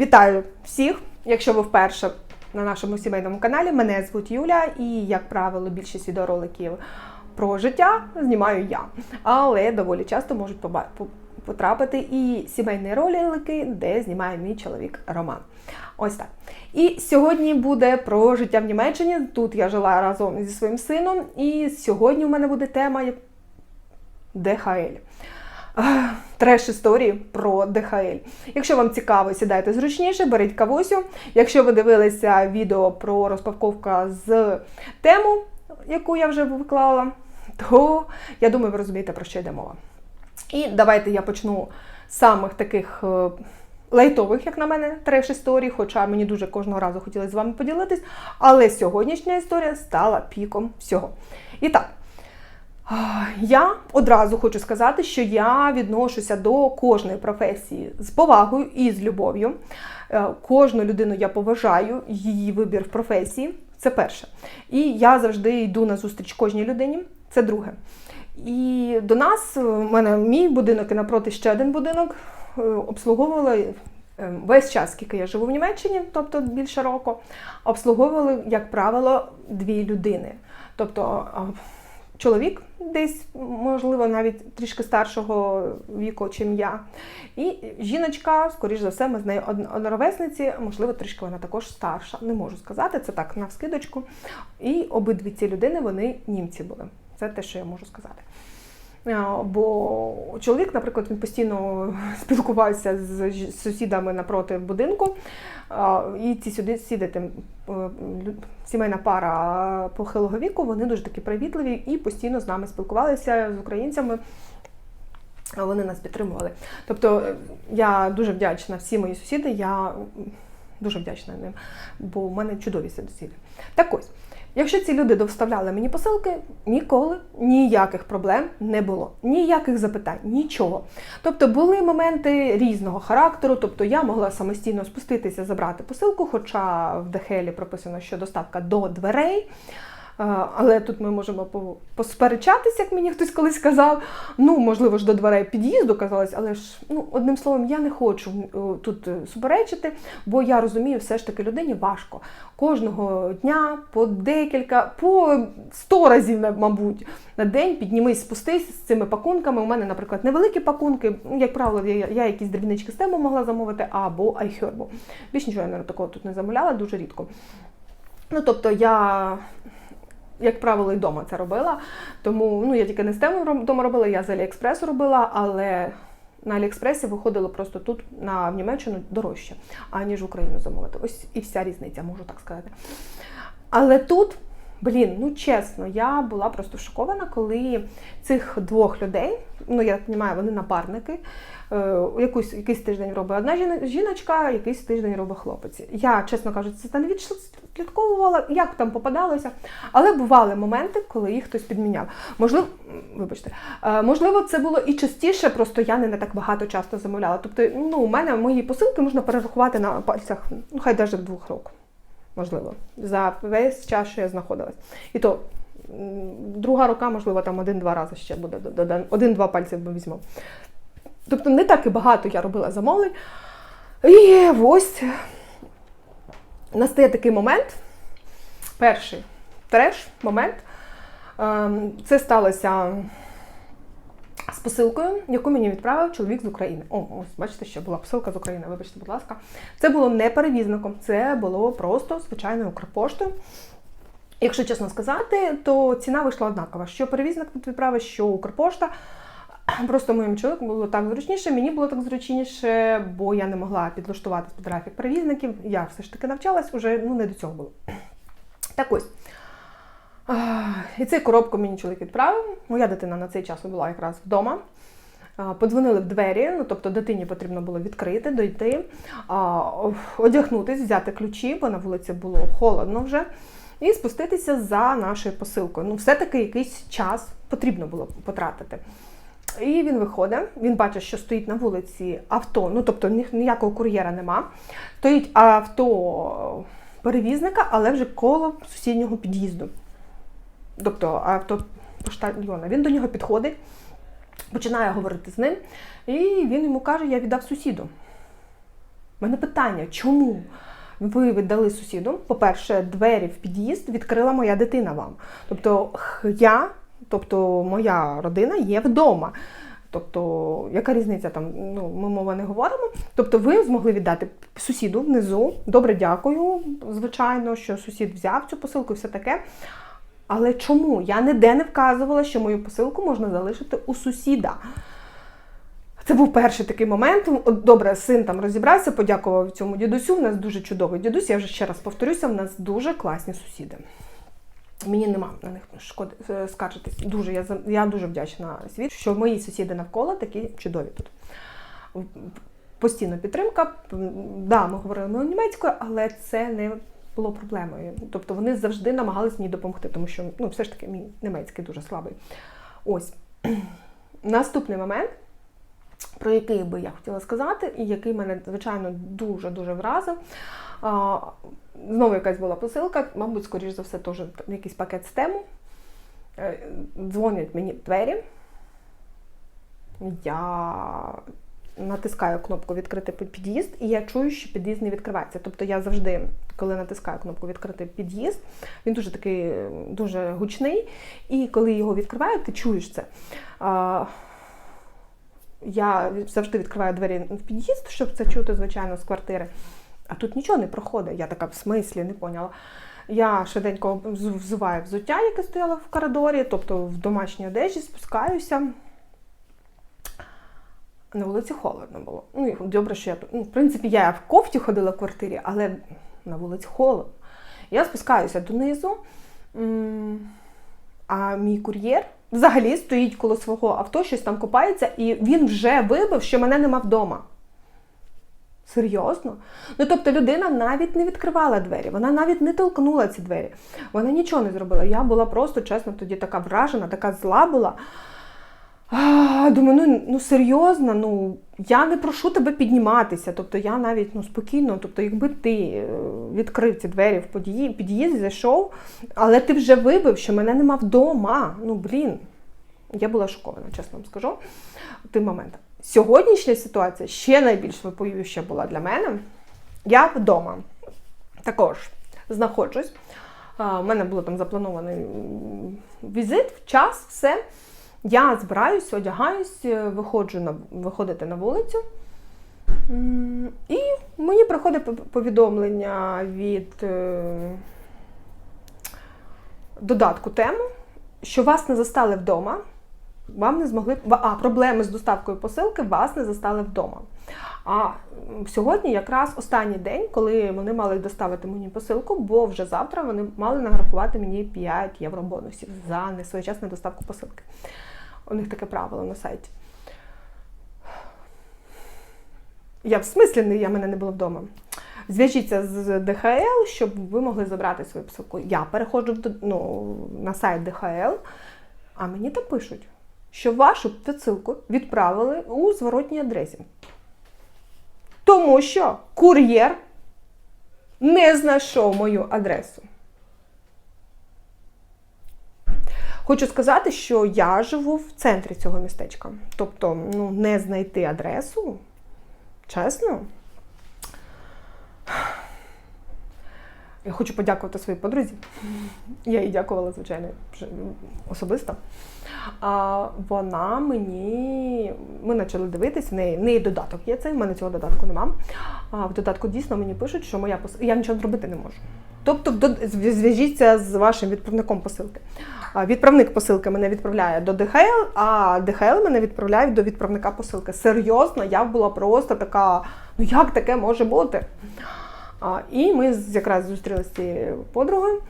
Вітаю всіх! Якщо ви вперше на нашому сімейному каналі, мене звуть Юля, і, як правило, більшість відеороликів про життя знімаю я. Але доволі часто можуть потрапити і сімейні ролики, де знімає мій чоловік Роман. Ось так. І сьогодні буде про життя в Німеччині. Тут я жила разом зі своїм сином, і сьогодні у мене буде тема ДХЛ. Треш історії про ДХЛ. Якщо вам цікаво, сідайте зручніше, беріть кавусю. Якщо ви дивилися відео про розпаковку з тему, яку я вже виклала, то я думаю, ви розумієте, про що йде мова. І давайте я почну з самих таких е, лайтових, як на мене, треш історій, хоча мені дуже кожного разу хотілося з вами поділитись. Але сьогоднішня історія стала піком всього. І так. Я одразу хочу сказати, що я відношуся до кожної професії з повагою і з любов'ю. Е, Кожну людину я поважаю, її вибір в професії це перше. І я завжди йду на зустріч кожній людині. Це друге. І до нас, е, у мене мій будинок і напроти ще один будинок е, обслуговували е, весь час, скільки я живу в Німеччині, тобто більше року, обслуговували, як правило, дві людини. Тобто чоловік десь, можливо, навіть трішки старшого віку, чим я. І жіночка, скоріш за все, ми з нею од- одноровесниці, можливо, трішки вона також старша. Не можу сказати, це так навскидочку. І обидві ці людини вони німці були. Це те, що я можу сказати. Бо чоловік, наприклад, він постійно спілкувався з сусідами напроти будинку. І ці сюди тим, е, сімейна пара похилого віку, вони дуже такі привітливі і постійно з нами спілкувалися з українцями. Вони нас підтримували. Тобто е, я дуже вдячна всі мої сусіди, я дуже вдячна ним, бо в мене чудові сусіди. Так ось, якщо ці люди доставляли мені посилки, ніколи ніяких проблем не було, ніяких запитань, нічого. Тобто були моменти різного характеру, тобто я могла самостійно спуститися, забрати посилку, хоча в Дехелі прописано, що доставка до дверей. Але тут ми можемо посперечатися, як мені хтось колись сказав. Ну, можливо ж до дверей під'їзду казалось, але ж ну, одним словом, я не хочу тут е, суперечити, бо я розумію, все ж таки людині важко. Кожного дня по декілька, по сто разів, мабуть, на день піднімись, спустись з цими пакунками. У мене, наприклад, невеликі пакунки. Ну, Як правило, я, я якісь дрібнички з тему могла замовити або айхербу. Більш нічого я такого тут не замовляла, дуже рідко. Ну, тобто я як правило, і вдома це робила. Тому ну, я тільки не з тему вдома робила, я з Аліекспресу робила, але на Аліекспресі виходило просто тут, на в Німеччину, дорожче, аніж в Україну замовити. Ось і вся різниця, можу так сказати. Але тут, блін, ну чесно, я була просто шокована, коли цих двох людей, ну я так розумію, вони напарники. е, Якусь, якийсь тиждень робить одна жіночка, якийсь тиждень робить хлопець. Я, чесно кажучи, це не відслідковувала, як там попадалося. Але бували моменти, коли їх хтось підміняв. Можливо, вибачте, е, можливо, це було і частіше, просто я не, так багато часто замовляла. Тобто, ну, у мене мої посилки можна перерахувати на пальцях, ну хай навіть двох рук, можливо, за весь час, що я знаходилась. І то друга рука, можливо, там один-два рази ще буде. Один-два пальці ми візьму. Тобто не так і багато я робила замовлень. І ось настає такий момент. Перший треш момент. Ем, Це сталося з посилкою, яку мені відправив чоловік з України. О, ось бачите, що була посилка з України, вибачте, будь ласка. Це було не перевізником, це було просто звичайною Укрпоштою. Якщо чесно сказати, то ціна вийшла однакова. Що перевізник відправив, що Укрпошта. Просто моїм чоловіком було так зручніше, мені було так зручніше, бо я не могла підлаштуватись під графік перевізників. Я все ж таки навчалась, уже ну, не до цього було. Так ось. І цей коробку мені чоловік відправив. Моя дитина на цей час була якраз вдома. Подзвонили в двері, ну тобто дитині потрібно було відкрити, дойти, а, одягнутись, взяти ключі, бо на вулиці було холодно вже, і спуститися за нашою посилкою. Ну, все-таки якийсь час потрібно було потратити. І він виходить, він бачить, що стоїть на вулиці авто, ну тобто ніякого кур'єра нема. Стоїть авто перевізника, але вже коло сусіднього під'їзду. Тобто авто поштальйона. Він до нього підходить, починає говорити з ним, і він йому каже: Я віддав сусіду. У мене питання, чому ви віддали сусіду? По-перше, двері в під'їзд відкрила моя дитина вам. Тобто я, тобто моя родина є вдома. Тобто, яка різниця там? Ну, ми мова не говоримо. Тобто, ви змогли віддати сусіду внизу. Добре, дякую. Звичайно, що сусід взяв цю посилку і все таке. Але чому? Я ніде не вказувала, що мою посилку можна залишити у сусіда. Це був перший такий момент. От, Добре, син там розібрався, подякував цьому дідусю. У нас дуже чудовий дідусь. Я вже ще раз повторюся, в нас дуже класні сусіди. Мені нема на них шкоди е, скаржитись. Дуже я я дуже вдячна світ, що мої сусіди навколо такі чудові тут. Постійна підтримка. Да, ми говорили німецькою, але це не було проблемою. Тобто вони завжди намагались мені допомогти, тому що ну, все ж таки мій німецький дуже слабий. Ось наступний момент, про який би я хотіла сказати, і який мене, звичайно, дуже-дуже вразив. Знову якась була посилка, мабуть, скоріш за все, теж якийсь пакет з тему. Е, Дзвонять мені двері. Я натискаю кнопку відкрити під'їзд, і я чую, що під'їзд не відкривається. Тобто я завжди, коли натискаю кнопку відкрити під'їзд, він дуже такий дуже гучний. І коли його відкриваю, ти чуєш це. Я завжди відкриваю двері в під'їзд, щоб це чути, звичайно, з квартири. А тут нічого не проходить. Я така в смислі не поняла. Я швиденько взу- взуваю взуття, яке стояло в коридорі, тобто в домашній одежі, спускаюся. На вулиці холодно було. Ну, добре, що я тут. Ну, в принципі, я в кофті ходила в квартирі, але на вулиці холодно. Я спускаюся донизу, а мій кур'єр взагалі стоїть коло свого авто, щось там копається, і він вже вибив, що мене нема вдома. Серйозно? Ну тобто людина навіть не відкривала двері, вона навіть не толкнула ці двері, вона нічого не зробила. Я була просто, чесно, тоді така вражена, така зла була. Думаю, ну, ну серйозно, ну я не прошу тебе підніматися. Тобто я навіть ну, спокійно, тобто, якби ти е, відкрив ці двері в події- під'їзд, зайшов, але ти вже вибив, що мене нема вдома. Ну блін. Я була шокована, чесно вам скажу, тим моментом. Сьогоднішня ситуація ще найбільш випоюща була для мене. Я вдома також знаходжусь. У мене було там запланований візит, час, все. Я збираюсь, одягаюсь, е, виходжу на, виходити на вулицю. І мені приходить повідомлення від е, додатку тему, що вас не застали вдома. Вам не змогли а, проблеми з доставкою посилки, вас не застали вдома. А сьогодні якраз останній день, коли вони мали доставити мені посилку, бо вже завтра вони мали награхувати мені 5 євро бонусів за несвоєчасну доставку посилки. У них таке правило на сайті. Я в смислі я мене не було вдома. Зв'яжіться з ДХЛ, щоб ви могли забрати свою посилку. Я переходжу ну, на сайт ДХЛ, а мені там пишуть, що вашу посилку відправили у зворотній адресі. Тому що кур'єр не знайшов мою адресу. Хочу сказати, що я живу в центрі цього містечка. Тобто, ну, не знайти адресу, чесно. Я хочу подякувати своїй подрузі. Я їй дякувала, звичайно, особисто. А вона мені. Ми почали дивитися, в неї, в неї додаток є цей, в мене цього додатку нема. А в додатку дійсно мені пишуть, що моя пос... я нічого зробити не можу. Тобто зв'яжіться з вашим відправником посилки. Відправник посилки мене відправляє до ДХЛ, а ДХЛ мене відправляє до відправника посилки. Серйозно, я була просто така, ну як таке може бути? А, і ми якраз зустрілися з цією подругою,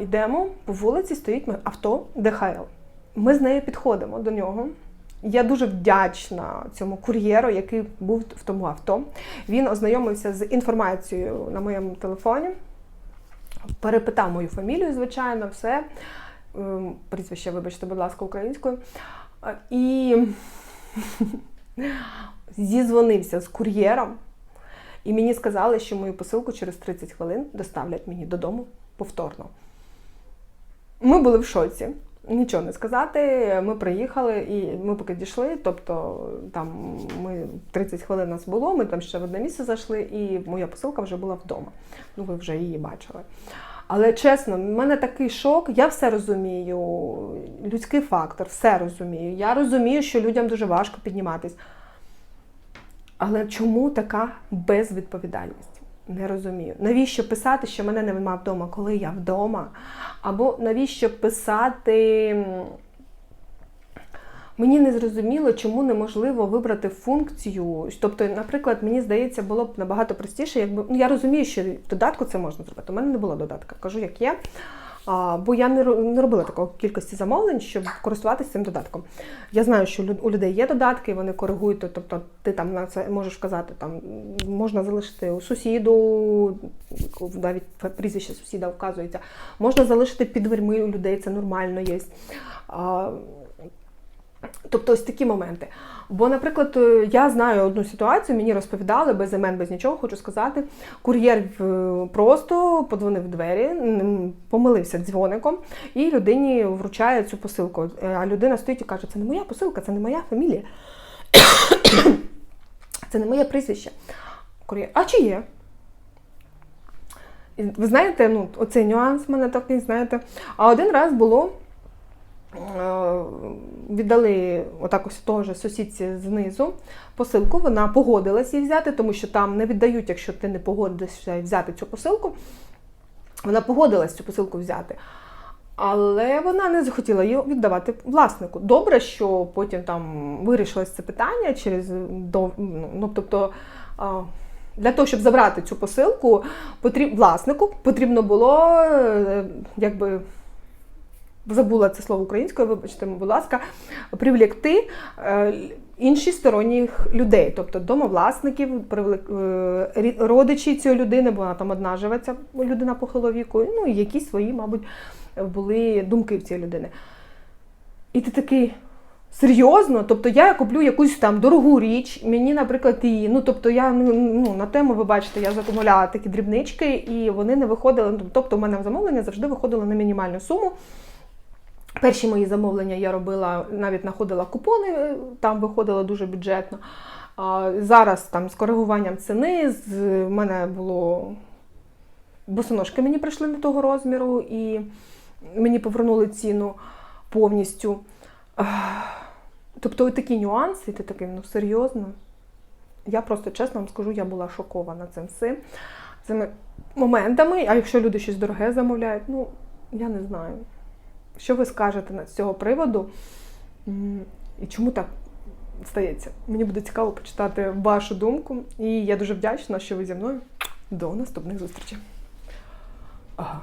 йдемо по вулиці, стоїть авто ДХЛ. Ми з нею підходимо до нього. Я дуже вдячна цьому кур'єру, який був в тому авто. Він ознайомився з інформацією на моєму телефоні, перепитав мою фамілію, звичайно, все. Ем, Прізвище, вибачте, будь ласка, українською. І зізвонився з кур'єром, і мені сказали, що мою посилку через 30 хвилин доставлять мені додому повторно. Ми були в шоці. Нічого не сказати. Ми приїхали і ми поки дійшли. Тобто там ми 30 хвилин нас було. Ми там ще в одне місце зайшли, і моя посилка вже була вдома. Ну, ви вже її бачили. Але чесно, в мене такий шок. Я все розумію. Людський фактор, все розумію. Я розумію, що людям дуже важко підніматись. Але чому така безвідповідальність? Не розумію. Навіщо писати, що мене нема вдома, коли я вдома? Або навіщо писати. Мені не зрозуміло, чому неможливо вибрати функцію. Тобто, наприклад, мені здається, було б набагато простіше, якби ну я розумію, що в додатку це можна зробити. У мене не було додатка, кажу, як є. Бо я не, робила такої кількості замовлень, щоб користуватися цим додатком. Я знаю, що у людей є додатки, вони коригують, тобто ти там на це можеш вказати, там можна залишити у сусіду, навіть прізвище сусіда вказується, можна залишити під у людей, це нормально є. Тобто ось такі моменти. Бо, наприклад, е, я знаю одну ситуацію, мені розповідали без імен, без нічого, хочу сказати. Кур'єр е, просто подзвонив в двері, помилився дзвоником, і людині вручає цю посилку. Е, А людина стоїть і каже: це не моя посилка, це не моя фамілія. Це не моє прізвище. Кур'єр, а чи є? Ви знаєте, ну, оцей нюанс в мене такий, знаєте. А один раз було. Е, віддали отак ось теж сусідці знизу посилку. Вона погодилась її взяти, тому що там не віддають, якщо ти не погодишся взяти цю посилку. Вона погодилась цю посилку взяти. Але вона не захотіла її віддавати власнику. Добре, що потім там вирішилось це питання через ну, ну, тобто. Для того, щоб забрати цю посилку, потріб... власнику потрібно було е, якби забула це слово українською, вибачте, будь ласка, привлекти е, інші сторонніх людей, тобто домовласників, е, родичі цієї людини, бо вона там одна живе, людина похилого ну і якісь свої, мабуть, були думки в цієї людини. І ти такий. Серйозно, тобто я куплю якусь там дорогу річ, мені, наприклад, її. Ну тобто я ну, ну на тему, ви бачите, я замовляла такі дрібнички, і вони не виходили. ну, Тобто, в мене замовлення завжди виходило на мінімальну суму. Перші мої замовлення я робила, навіть знаходила купони, е, там виходило дуже бюджетно. А зараз там з коригуванням ціни з в мене було босоножки мені прийшли не того розміру, і мені повернули ціну повністю. Тобто такі нюанси, ти такий, ну серйозно. Я просто чесно вам скажу, я була шокована цим всім, цими моментами. А якщо люди щось дороге замовляють, ну я не знаю. Що ви скажете з цього приводу? І чому так стається? Мені буде цікаво почитати вашу думку. І я дуже вдячна, що ви зі мною. До наступних зустрічей. Ага.